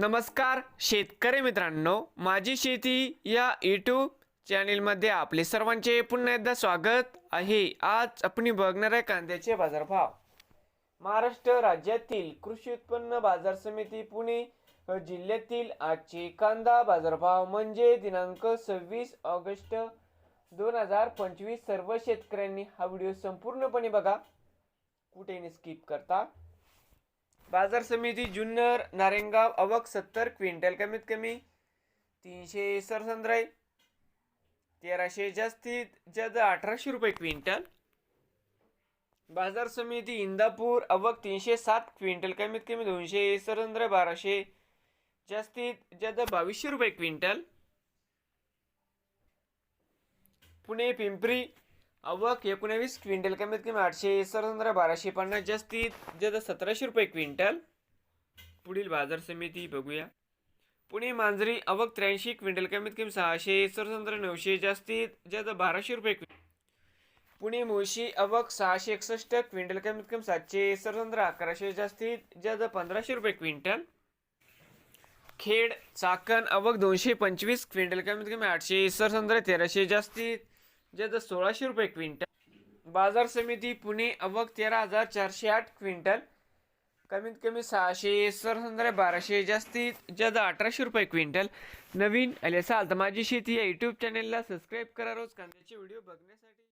नमस्कार शेतकरी मित्रांनो. माझी शेती या यूट्यूब चॅनेलमध्ये आपले सर्वांचे पुन्हा एकदा स्वागत आहे. आज आपण बघणार आहे कांद्याचे बाजारभाव. महाराष्ट्र राज्यातील कृषी उत्पन्न बाजार समिती पुणे जिल्ह्यातील आजचे कांदा बाजारभाव म्हणजे दिनांक सव्वीस ऑगस्ट दोन हजार पंचवीस. सर्व शेतकऱ्यांनी हा व्हिडिओ संपूर्णपणे बघा. कुठेही स्किप करता बाजार समिती जुन्नर नारेंगाव अवक सत्तर क्विंटल कमीत कमी तीनशे सरसंद्राई तेराशे जास्तीत जास्त अठराशे रुपये क्विंटल. बाजार समिती इंदापूर अवक तीनशे सात क्विंटल कमीत कमी दोनशे सरसंद्राई बाराशे जास्तीत जास्त बावीसशे रुपये क्विंटल. पुणे पिंपरी अवक एकोणावीस क्विंटल कमीत कमी आठशे सरसंद्रा बाराशे पन्नास जास्तीत जास्त सतराशे रुपये क्विंटल. पुढील बाजार समिती बघूया. पुणे मांजरी अवक त्र्याऐंशी क्विंटल कमीत कमी सहाशे सरसंद्रा नऊशे जास्तीत जास्त बाराशे रुपये पुणे मुळशी अवक सहाशे एकसष्ट क्विंटल कमीत कमी सातशे सरसंद्रा अकराशे जास्तीत जास्त पंधराशे रुपये क्विंटल. खेड चाकण अवक दोनशे पंचवीस क्विंटल कमीत कमी आठशे सरसंद्रा तेराशे जास्तीत म्हणजे जास्त सोळाशे रुपये क्विंटल बाजार समिती पुणे अवक तेरा हजार चारशे आठ क्विंटल. कमीत कमी सहाशे सरसंद्रा बाराशे जास्तीत जास्त अठराशे रुपये क्विंटल. नवीन आले असाल तर माझी शेती या यूट्यूब चॅनेलला सबस्क्राईब करा रोज कांद्याचे व्हिडिओ बघण्यासाठी.